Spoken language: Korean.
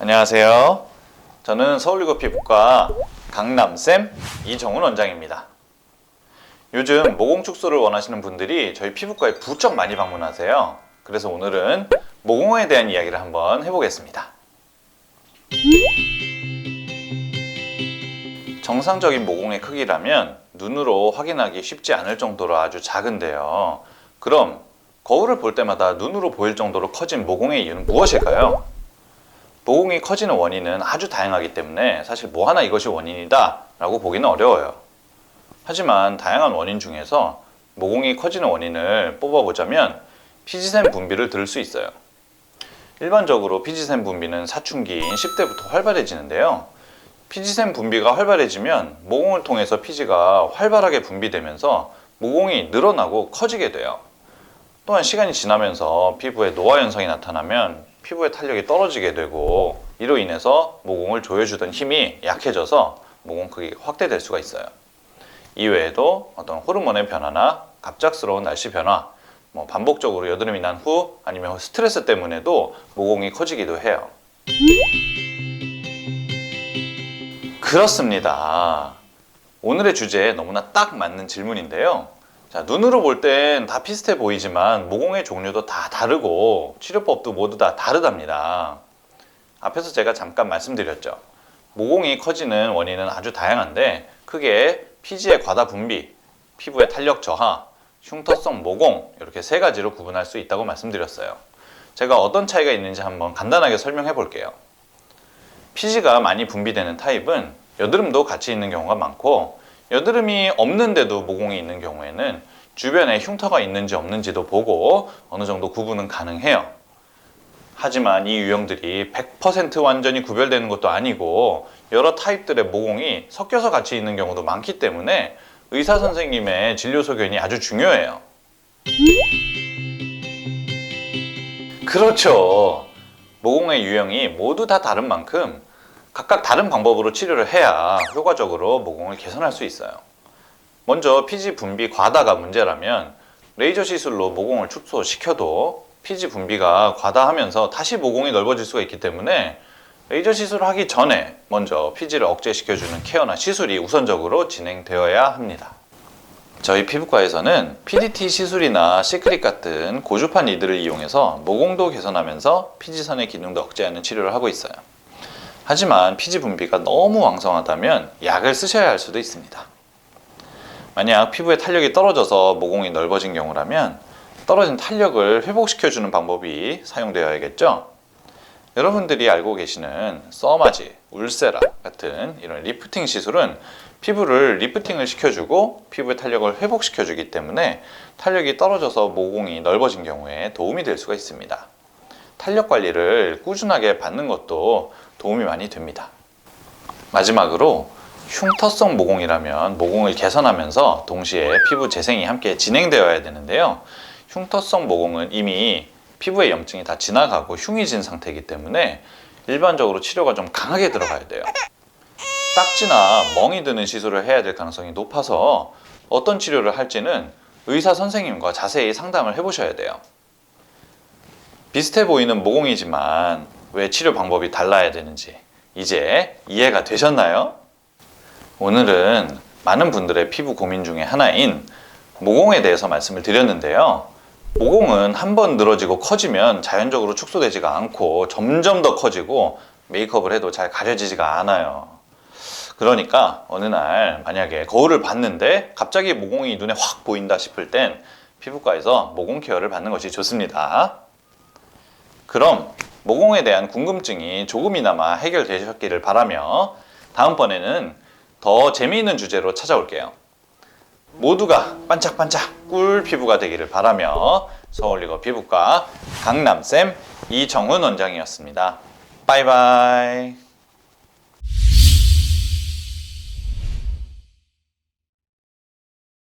안녕하세요. 저는 서울리고 피부과 강남쌤 이정훈 원장입니다. 요즘 모공 축소를 원하시는 분들이 저희 피부과에 부쩍 많이 방문하세요. 그래서 오늘은 모공에 대한 이야기를 한번 해보겠습니다. 정상적인 모공의 크기라면 눈으로 확인하기 쉽지 않을 정도로 아주 작은데요. 그럼 거울을 볼 때마다 눈으로 보일 정도로 커진 모공의 이유는 무엇일까요? 모공이 커지는 원인은 아주 다양하기 때문에 사실 뭐 하나 이것이 원인이다 라고 보기는 어려워요. 하지만 다양한 원인 중에서 모공이 커지는 원인을 뽑아보자면 피지샘 분비를 들을 수 있어요. 일반적으로 피지샘 분비는 사춘기인 10대부터 활발해지는데요. 피지샘 분비가 활발해지면 모공을 통해서 피지가 활발하게 분비되면서 모공이 늘어나고 커지게 돼요. 또한 시간이 지나면서 피부에 노화 현상이 나타나면 피부의 탄력이 떨어지게 되고 이로 인해서 모공을 조여주던 힘이 약해져서 모공 크기가 확대될 수가 있어요. 이외에도 어떤 호르몬의 변화나 갑작스러운 날씨 변화, 뭐 반복적으로 여드름이 난 후 아니면 스트레스 때문에도 모공이 커지기도 해요. 그렇습니다. 오늘의 주제에 너무나 딱 맞는 질문인데요. 자, 눈으로 볼 땐 다 비슷해 보이지만 모공의 종류도 다 다르고 치료법도 모두 다 다르답니다. 앞에서 제가 잠깐 말씀드렸죠. 모공이 커지는 원인은 아주 다양한데 크게 피지의 과다 분비, 피부의 탄력 저하, 흉터성 모공 이렇게 세 가지로 구분할 수 있다고 말씀드렸어요. 제가 어떤 차이가 있는지 한번 간단하게 설명해 볼게요. 피지가 많이 분비되는 타입은 여드름도 같이 있는 경우가 많고 여드름이 없는데도 모공이 있는 경우에는 주변에 흉터가 있는지 없는지도 보고 어느 정도 구분은 가능해요. 하지만 이 유형들이 100% 완전히 구별되는 것도 아니고 여러 타입들의 모공이 섞여서 같이 있는 경우도 많기 때문에 의사 선생님의 진료 소견이 아주 중요해요. 그렇죠. 모공의 유형이 모두 다 다른 만큼 각각 다른 방법으로 치료를 해야 효과적으로 모공을 개선할 수 있어요. 먼저 피지 분비 과다가 문제라면 레이저 시술로 모공을 축소시켜도 피지 분비가 과다하면서 다시 모공이 넓어질 수가 있기 때문에 레이저 시술을 하기 전에 먼저 피지를 억제시켜주는 케어나 시술이 우선적으로 진행되어야 합니다. 저희 피부과에서는 PDT 시술이나 시크릿 같은 고주파 니들을 이용해서 모공도 개선하면서 피지선의 기능도 억제하는 치료를 하고 있어요. 하지만 피지 분비가 너무 왕성하다면 약을 쓰셔야 할 수도 있습니다. 만약 피부의 탄력이 떨어져서 모공이 넓어진 경우라면 떨어진 탄력을 회복시켜주는 방법이 사용되어야겠죠? 여러분들이 알고 계시는 써마지, 울세라 같은 이런 리프팅 시술은 피부를 리프팅을 시켜주고 피부의 탄력을 회복시켜주기 때문에 탄력이 떨어져서 모공이 넓어진 경우에 도움이 될 수가 있습니다. 탄력 관리를 꾸준하게 받는 것도 도움이 많이 됩니다. 마지막으로 흉터성 모공이라면 모공을 개선하면서 동시에 피부 재생이 함께 진행되어야 되는데요. 흉터성 모공은 이미 피부의 염증이 다 지나가고 흉이 진 상태이기 때문에 일반적으로 치료가 좀 강하게 들어가야 돼요. 딱지나 멍이 드는 시술을 해야 될 가능성이 높아서 어떤 치료를 할지는 의사 선생님과 자세히 상담을 해보셔야 돼요. 비슷해 보이는 모공이지만 왜 치료 방법이 달라야 되는지 이제 이해가 되셨나요? 오늘은 많은 분들의 피부 고민 중에 하나인 모공에 대해서 말씀을 드렸는데요. 모공은 한 번 늘어지고 커지면 자연적으로 축소되지가 않고 점점 더 커지고 메이크업을 해도 잘 가려지지가 않아요. 그러니까 어느 날 만약에 거울을 봤는데 갑자기 모공이 눈에 확 보인다 싶을 땐 피부과에서 모공 케어를 받는 것이 좋습니다. 그럼 모공에 대한 궁금증이 조금이나마 해결되셨기를 바라며 다음번에는 더 재미있는 주제로 찾아올게요. 모두가 반짝반짝 꿀 피부가 되기를 바라며 서울리거 피부과 강남쌤 이정훈 원장이었습니다. 바이바이.